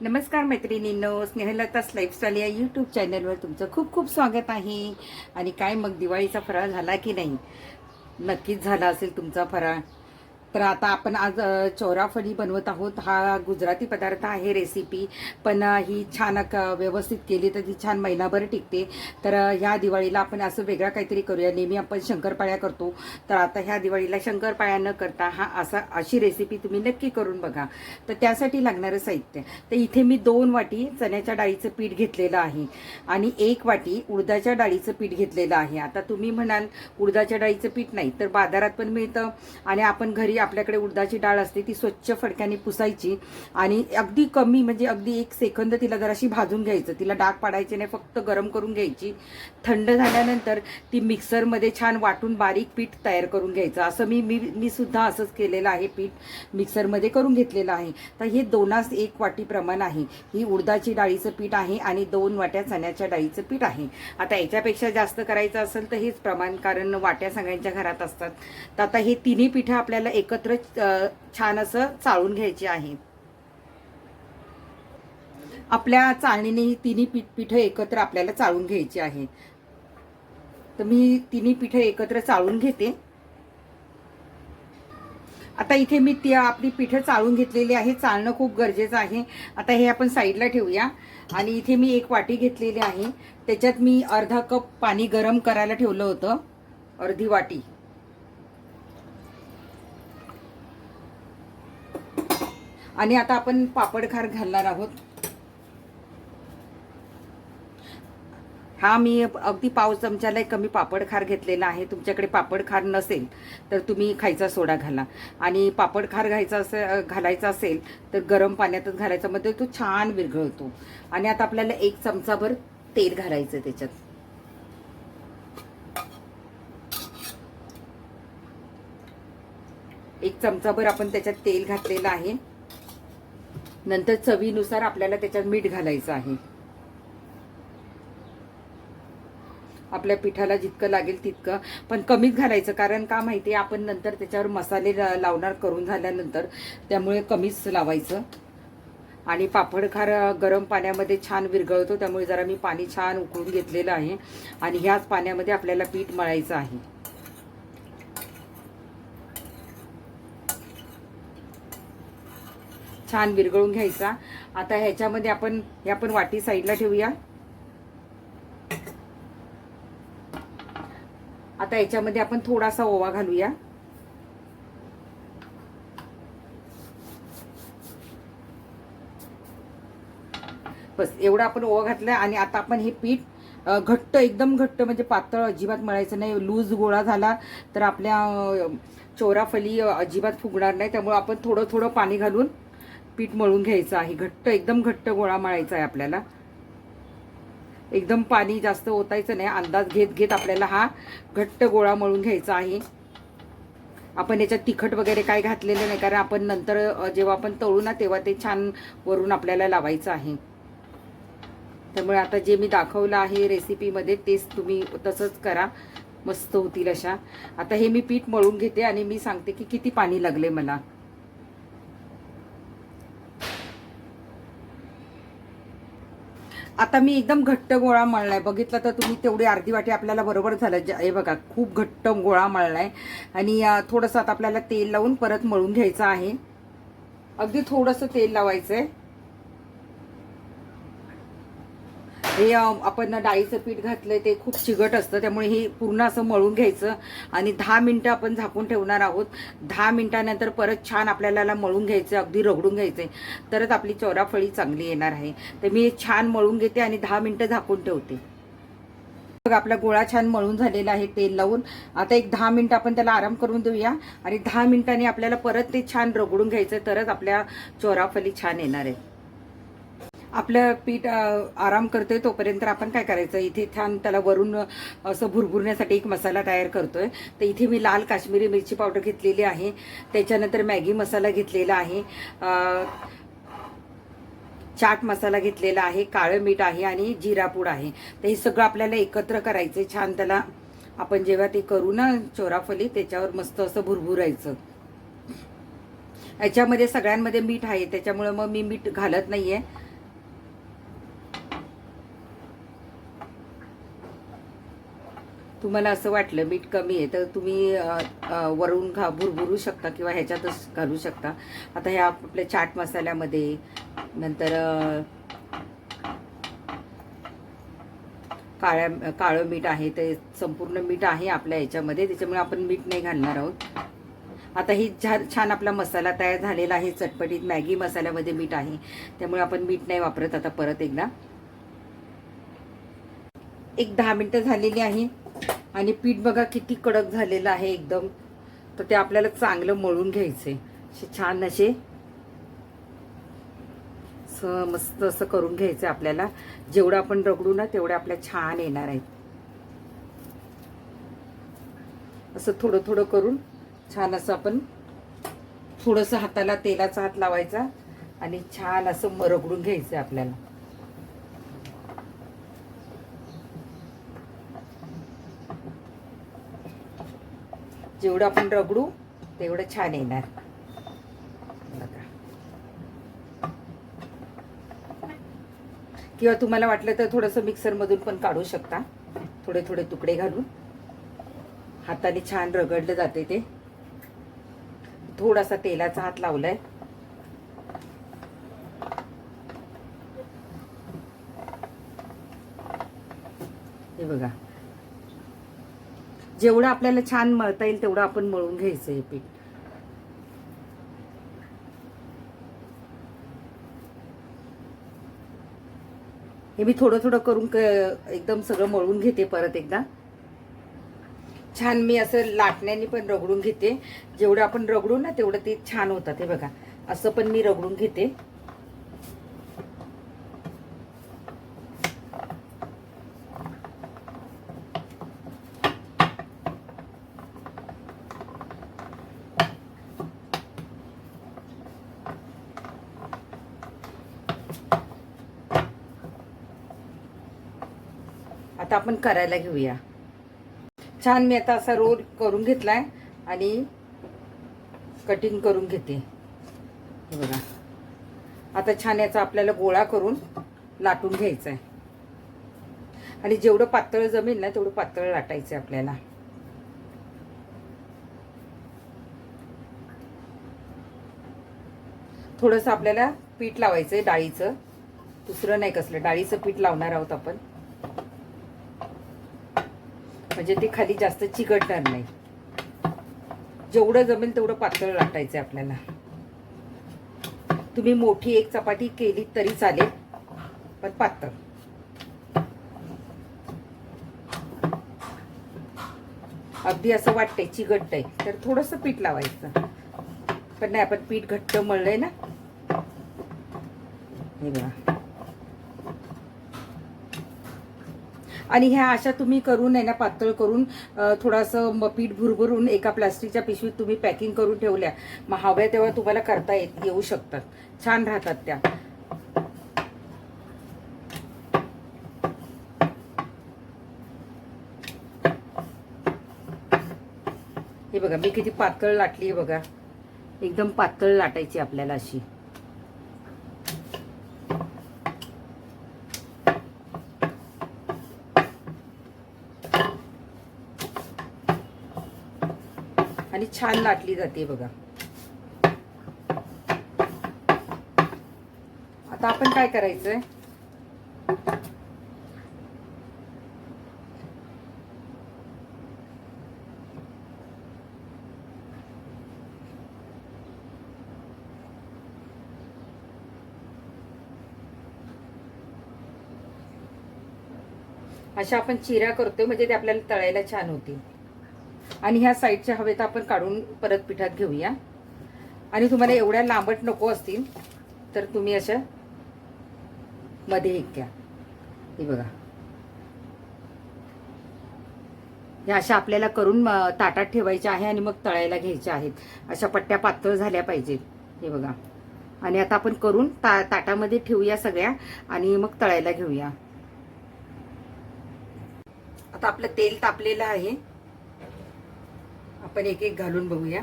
नमस्कार मैत्रिणींनो स्नेहलताच लाईफस्टाईल या यूट्यूब चॅनलवर तुमचं खूप खूप स्वागत आहे. आणि काय मग दिवाळीचा फराळ झाला की नाही? नक्कीच झाला असेल तुमचा फराळ. तर आता आपण आज अ, बनवत आहोत. हा गुजराती पदार्थ आहे रेसिपी पण ही छान क- व्यवस्थित केली तर ती छान महिनाभर टिकते. तर ह्या दिवाळीला आपण असं वेगळा काहीतरी करूया. नेहमी आपण शंकरपाळ्या करतो. तर आता ह्या दिवाळीला शंकरपाळ्या न करता हा असा अशी रेसिपी तुम्ही नक्की करून बघा. तर त्यासाठी लागणारं साहित्य. तर इथे मी दोन वाटी चण्याच्या डाळीचं पीठ घेतलेलं आहे. आणि एक वाटी उडदाच्या डाळीचं पीठ घेतलेलं आहे. आता तुम्ही म्हणाल उडदाच्या डाळीचं पीठ नाही तर बाजारात पण मिळतं. आणि आपण घरी आपल्याकडे उडदाची डाळ असते ती स्वच्छ फडक्याने पुसायची आणि अगदी कमी म्हणजे अगदी एक सेकंद तिला जराशी भाजून घ्यायचं. तिला डाग पाडायचे नाही फक्त गरम करून घ्यायची. थंड झाल्यानंतर ती मिक्सरमध्ये छान वाटून बारीक पीठ तयार करून घ्यायचं. असं मी मी मी सुद्धा असंच केलेलं आहे पीठ मिक्सरमध्ये करून घेतलेलं आहे. तर हे दोनास एक वाटी प्रमाण आहे. ही उडदाची डाळीचं पीठ आहे आणि दोन वाट्या चण्याच्या डाळीचं पीठ आहे. आता याच्यापेक्षा जास्त करायचं असेल तर हेच प्रमाण कारण वाट्या सगळ्यांच्या घरात असतात. तर आता हे तिन्ही पिठं आपल्याला एक एकत्र छान असं चाळून घ्यायची आहे. आपल्या चाळणीने ही तिन्ही पीठ पिठं एकत्र आपल्याला चाळून घ्यायची आहे. तर मी तिन्ही पिठं एकत्र चाळून घेते. आता इथे मी ती आपली पिठं चाळून घेतलेली आहे. चाळणं खूप गरजेचं आहे. आता हे आपण साईडला ठेवूया. आणि इथे मी एक वाटी घेतलेली आहे. त्याच्यात मी अर्धा कप पाणी गरम करायला ठेवलं होतं. अर्धी वाटी. आणि आता आपण पापड खार घालणार आहोत. हा मी अगदी पाव चमच्याला एक कमी पापड खार घेतलेला आहे. तुमच्याकडे पापड खार नसेल तर तुम्ही खायचा सोडा घाला. आणि पापड खार घायचा असं घालायचा असेल तर गरम पाण्यातच घालायचा मध्ये तो छान विरघळतो. आणि आता आपल्याला एक चमचाभर तेल घालायचं त्याच्यात. एक चमचाभर आपण त्याच्यात तेल घातलेलं आहे. नंतर चवीनुसार आपल्याला त्याच्यात मीठ घालायचं आहे. आपल्या पिठाला जितकं लागेल तितकं पण कमीच घालायचं कारण का माहिती आहे आपण नंतर त्याच्यावर मसाले ला- लावणार करून झाल्यानंतर त्यामुळे कमीच लावायचं. आणि पापड खार गरम पाण्यामध्ये छान विरघळतो त्यामुळे जरा मी पाणी छान उकळून घेतलेलं आहे. आणि ह्याच पाण्यामध्ये आपल्याला पीठ मळायचं आहे. छान विरघळून घ्यायचा. आता ह्याच्यामध्ये आपण हे आपण वाटी साईडला ठेवूया. आता याच्यामध्ये आपण थोडासा ओवा घालूया. बस एवढं आपण ओवा घातलाय आणि आता आपण हे पीठ घट्ट एकदम घट्ट म्हणजे पातळ अजिबात मळायचं नाही. लूज गोळा झाला तर आपल्या चोराफली अजिबात फुगणार नाही. त्यामुळे आपण थोडं थोडं पाणी घालून पीठ मळून घ्यायचं आहे. घट्ट एकदम घट्ट गोळा मळायचा आहे आपल्याला. एकदम पाणी जास्त ओतायचं नाही. अंदाज घेत घेत आपल्याला हा घट्ट गोळा मळून घ्यायचा आहे. आपण याच्यात तिखट वगैरे काय घातलेलं नाही कारण आपण नंतर जेव्हा आपण तळू ना तेव्हा ते छान वरून आपल्याला लावायचं आहे. त्यामुळे आता जे मी दाखवलं आहे रेसिपीमध्ये तेच तुम्ही तसंच करा. मस्त होतील अशा. आता हे मी पीठ मळून घेते आणि मी सांगते की किती पाणी लागले मला. आता मी एकदम घट्ट गोळा मळलाय. बघितलं तर तुम्ही तेवढी अर्धी वाटी आपल्याला बरोबर झालं. हे बघा खूप घट्ट गोळा मळलाय. आणि थोडंसं आता आपल्याला तेल लावून परत मळून घ्यायचं आहे. अगदी थोडंसं तेल लावायचंय. हे आपण डाळीचं पीठ घातलंय ते खूप चिगट असतं त्यामुळे हे पूर्ण असं मळून घ्यायचं आणि दहा मिनटं आपण झाकून ठेवणार आहोत. दहा मिनटानंतर परत छान आपल्याला मळून घ्यायचं अगदी रगडून घ्यायचंय. तरच आपली चोराफळी चांगली येणार आहे. तर मी छान मळून घेते आणि दहा मिनटं झाकून ठेवते. बघ आपला गोळा छान मळून झालेला आहे तेल लावून. आता एक दहा मिनटं आपण त्याला आराम करून देऊया आणि दहा मिनिटांनी आपल्याला परत ते छान रगडून घ्यायचं तरच आपल्या चोराफली छान येणार आहे. आपलं पीठ आराम करतोय तोपर्यंत आपण काय करायचं? इथे छान त्याला वरून असं भुरभुरण्यासाठी एक मसाला तयार करतोय. तर इथे मी लाल काश्मीरी मिरची पावडर घेतलेली आहे. त्याच्यानंतर मॅगी मसाला घेतलेला आहे. चाट मसाला घेतलेला आहे. काळं मीठ आहे आणि जिरापूड आहे. तर हे सगळं आपल्याला एकत्र करायचं छान त्याला आपण जेव्हा ते करू ना चोराफली त्याच्यावर मस्त असं भुरभुरायचं. याच्यामध्ये सगळ्यांमध्ये मीठ आहे. त्याच्यामुळं मग मी मीठ घालत नाही आहे तुम्हाला असं वाटलं मीठ कमी आहे तर तुम्ही वरून घा भुरभुरू शकता किंवा ह्याच्यातच घालू शकता. आता ह्या आपल्या चाट मसाल्यामध्ये नंतर काळ्या काळं मीठ आहे ते संपूर्ण मीठ आहे आपल्या ह्याच्यामध्ये त्याच्यामुळे आपण मीठ नाही घालणार आहोत. आता ही छा छान आपला मसाला तयार झालेला आहे चटपटीत मॅगी मसाल्यामध्ये मीठ आहे त्यामुळे आपण मीठ नाही वापरत आता परत एकदा. एक दहा मिनटं झालेली आहे. आणि पीठ बघा किती कडक झालेलं आहे एकदम. तर ते आपल्याला चांगलं मळून घ्यायचंय. असे छान असे मस्त असं करून घ्यायचं आपल्याला. जेवढं आपण रगडू ना तेवढे आपल्या छान येणार आहेत. असं थोडं थोडं करून छान असं आपण थोडंसं हाताला तेलाचा हात लावायचा आणि छान असं मरगडून रगडून घ्यायचं आपल्याला. जेवढं आपण रगडू तेवढं छान येणार. बघा. किंवा तुम्हाला वाटलं तर थोडंसं मिक्सरमधून पण काढू शकता. थोडे थोडे तुकडे घालून. हाताने छान रगडलं जाते ते. थोडासा तेलाचा हात लावलाय. हे बघा. जेवढं आपल्याला छान मळता येईल तेवढं आपण मळून घ्यायचं हे पीठ. हे मी थोडं थोडं करून क- एकदम सगळं मळून घेते परत एकदा. छान मी असं लाटण्याने पण रगडून घेते. जेवढं आपण रगडू ना तेवढं ते छान होतात हे बघा. असं पण मी रगडून घेते. आता आपण करायला घेऊया. छान मी आता असा रोल करून घेतलाय आणि कटिंग करून घेते. हे बघा. आता छान याचा आपल्याला गोळा करून लाटून घ्यायचा आहे आणि जेवढं पातळ जमेल ना तेवढं पातळ लाटायचं आहे आपल्याला. थोडंसं आपल्याला पीठ लावायचं आहे डाळीचं. दुसरं नाही कसलं डाळीचं पीठ लावणार आहोत आपण. म्हणजे ते खाली जास्त चिकटणार नाही. जेवढं जमेल तेवढं पातळ लाटायचं आपल्याला. तुम्ही मोठी एक चपाती केली तरी चालेल पण पातळ. अगदी असं वाटतंय आहे तर थोडंसं पीठ लावायचं. पण नाही आपण पीठ घट्ट मळलंय ना? हे बघा. आणि ह्या अशा तुम्ही करून आहे ना पातळ करून थोडंसं म- पीठ भुरभरून एका प्लास्टिकच्या पिशवीत तुम्ही पॅकिंग करून ठेवल्या. मग हव्या तेव्हा तुम्हाला करता येत येऊ शकतात. छान राहतात त्या. हे बघा मी किती पातळ लाटली आहे बघा. एकदम पातळ लाटायची आपल्याला अशी. आणि छान लाटली जाते बघा. आता आपण काय करायचंय? अशा आपण चिऱ्या करतोय म्हणजे ते आपल्याला तळायला छान होतील. आणि ह्या साईडच्या हवेत आपण काढून परत पिठात घेऊया. आणि तुम्हाला एवढ्या लांबट नको असतील तर तुम्ही अशा मध्ये एक घ्या. हे बघा. ह्या अशा आपल्याला करून ताटात ठेवायच्या आहे आणि मग तळायला घ्यायच्या आहेत. अशा पट्ट्या पातळ झाल्या पाहिजेत. हे बघा. आणि आता आपण करून ता ताटामध्ये ठेवूया सगळ्या आणि मग तळायला घेऊया. आता आपलं तेल तापलेलं आहे. आपण एक एक घालून बघूया.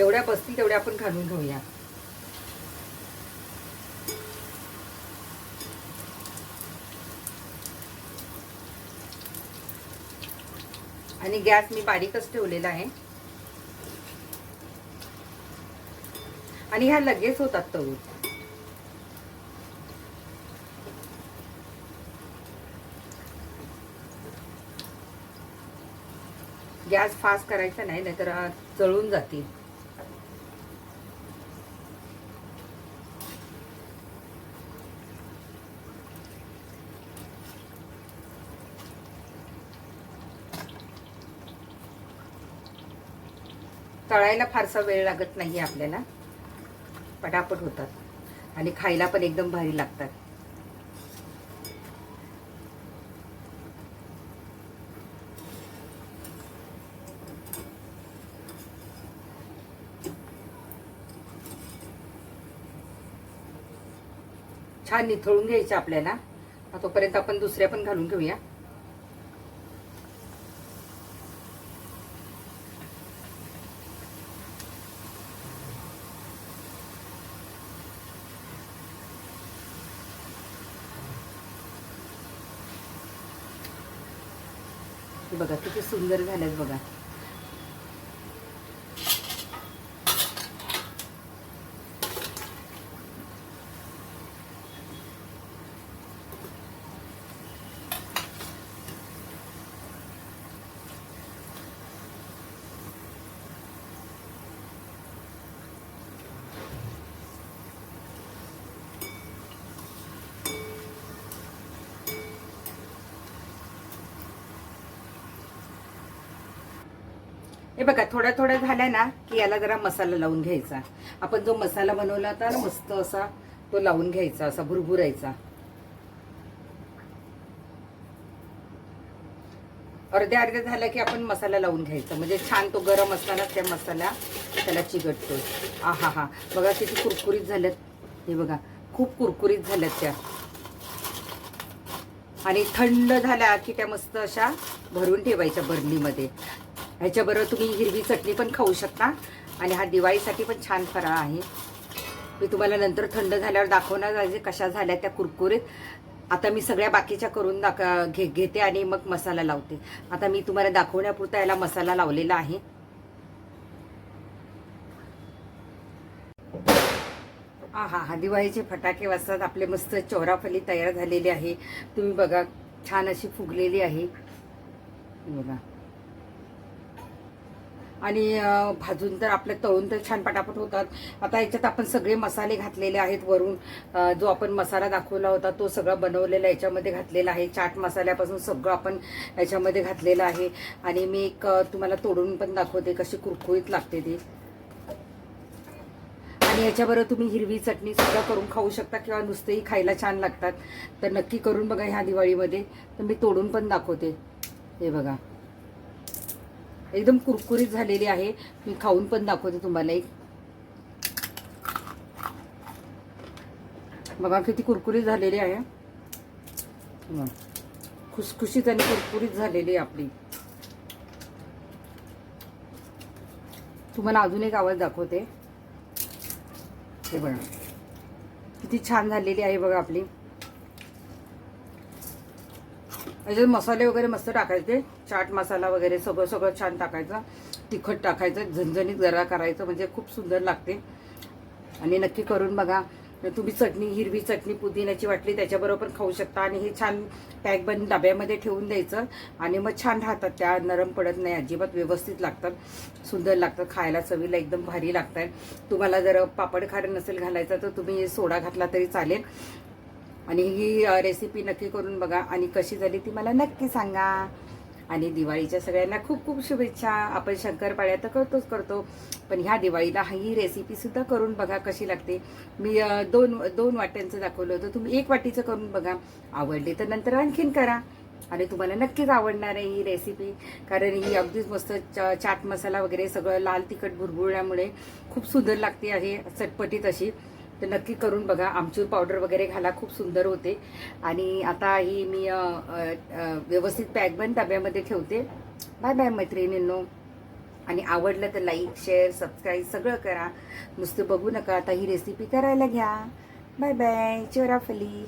जेवढ्या बसतील तेवढ्या आपण घालून घेऊया. आणि गॅस मी बारीकच ठेवलेला आहे. आणि ह्या लगेच होतात तळून. गॅस फास्ट करायचा नाही नाहीतर अ, जळून जातील. तळायला फारसा वेळ लागत नाही आपल्याला. पटापट होतात. आणि खायला पण एकदम भारी लागतात. छान निथळून घ्यायचं आपल्याला. तोपर्यंत आपण दुसऱ्या पण घालून घेऊया. बघा किती सुंदर झालेत बघा. हे बघा थोड्या थोड्या झाल्या ना की याला जरा मसाला लावून घ्यायचा. आपण जो मसाला बनवला होता ना मस्त असा तो लावून घ्यायचा असा भुरभुरायचा. अर्ध्या अर्ध्या झाला की आपण मसाला लावून घ्यायचा. म्हणजे छान तो गरम असताना त्या मसाला त्याला चिकटतो आहा हा. हा बघा किती कुरकुरीत झाल्यात. हे बघा खूप कुरकुरीत झाल्यात त्या. आणि थंड झाल्या की त्या मस्त अशा भरून ठेवायच्या बर्नीमध्ये ह्याच्याबरोबर तुम्ही हिरवी चटणी पण खाऊ शकता. आणि हा दिवाळीसाठी पण छान फराळ आहे. मी तुम्हाला नंतर थंड झाल्यावर दाखवणार आहे कशा झाल्या त्या कुरकुरीत. आता मी सगळ्या बाकीच्या करून दाख घे घेते आणि मग मसाला लावते. आता मी तुम्हाला दाखवण्यापुरता याला मसाला लावलेला आहे. हा हा हा दिवाळीचे फटाके वाजतात. आपले मस्त चौराफली तयार झालेली आहे. तुम्ही बघा छान अशी फुगलेली आहे. बघा. आणि भाजून तर आपलं तळून तर छान पटापट होतात. आता याच्यात आपण सगळे मसाले घातलेले आहेत वरून. जो आपण मसाला दाखवला होता तो सगळा बनवलेला याच्यामध्ये घातलेला आहे. चाट मसाल्यापासून सगळं आपण याच्यामध्ये घातलेलं आहे. आणि मी एक तुम्हाला तोडून पण दाखवते कशी कुरकुरीत लागते ती. आणि याच्याबरोबर तुम्ही हिरवी चटणी सुद्धा करून खाऊ शकता किंवा नुसतेही खायला छान लागतात. तर नक्की करून बघा ह्या दिवाळीमध्ये. तर मी तोडून पण दाखवते. हे बघा. एकदम कुरकुरीत झालेली आहे. मी खाऊन पण दाखवते तुम्हाला एक. बघा किती कुरकुरीत झालेली आहे. बघा. खुसखुशीत आणि कुरकुरीत झालेली आहे आपली. तुम्हाला अजून एक आवाज दाखवते. हे बघा. किती छान झालेली आहे बघा आपली. याच्यात मसाले वगैरे मस्त टाकायचे. चाट मसाला वगैरे सगळं सगळं छान टाकायचं. तिखट टाकायचं झणझणीत जरा करायचं म्हणजे खूप सुंदर लागते. आणि नक्की करून बघा. तुम्ही चटणी हिरवी चटणी पुदिन्याची वाटली त्याच्याबरोबर खाऊ शकता. आणि हे छान पॅक बन डब्यामध्ये ठेवून द्यायचं. आणि मग छान राहतात त्या नरम पडत नाही अजिबात व्यवस्थित लागतात. सुंदर लागतात खायला चवीला एकदम भारी लागतात तुम्हाला जर पापड खारं नसेल घालायचं तर तुम्ही सोडा घातला तरी चालेल. आणि ही रेसिपी नक्की करून बघा. आणि कशी झाली ती मला नक्की सांगा. आणि दिवाळीच्या सगळ्यांना खूप खूप शुभेच्छा. आपण शंकरपाळ्या तर करतोच करतो. पण ह्या दिवाळीला ही रेसिपीसुद्धा करून बघा कशी लागते. मी दोन दोन वाट्यांचं दाखवलं होतं. तुम्ही एक वाटीचं करून बघा. आवडली तर नंतर आणखीन करा. आणि तुम्हाला नक्कीच आवडणार आहे ही रेसिपी कारण ही अगदीच मस्त चा चाट मसाला वगैरे सगळं लाल तिखट भुरभुरल्यामुळे खूप सुंदर लागते आहे. चटपटीत अशी. तर नक्की करून बघा. आमचूर पावडर वगैरे घाला खूप सुंदर होते. आणि आता ही मी व्यवस्थित पॅक बन डब्यामध्ये ठेवते. बाय बाय मैत्रिणींनो. आणि आवडलं तर लाईक शेअर सबस्क्राईब सगळं करा. नुसतं बघू नका. आता ही रेसिपी करायला घ्या. Bye bye चोराफली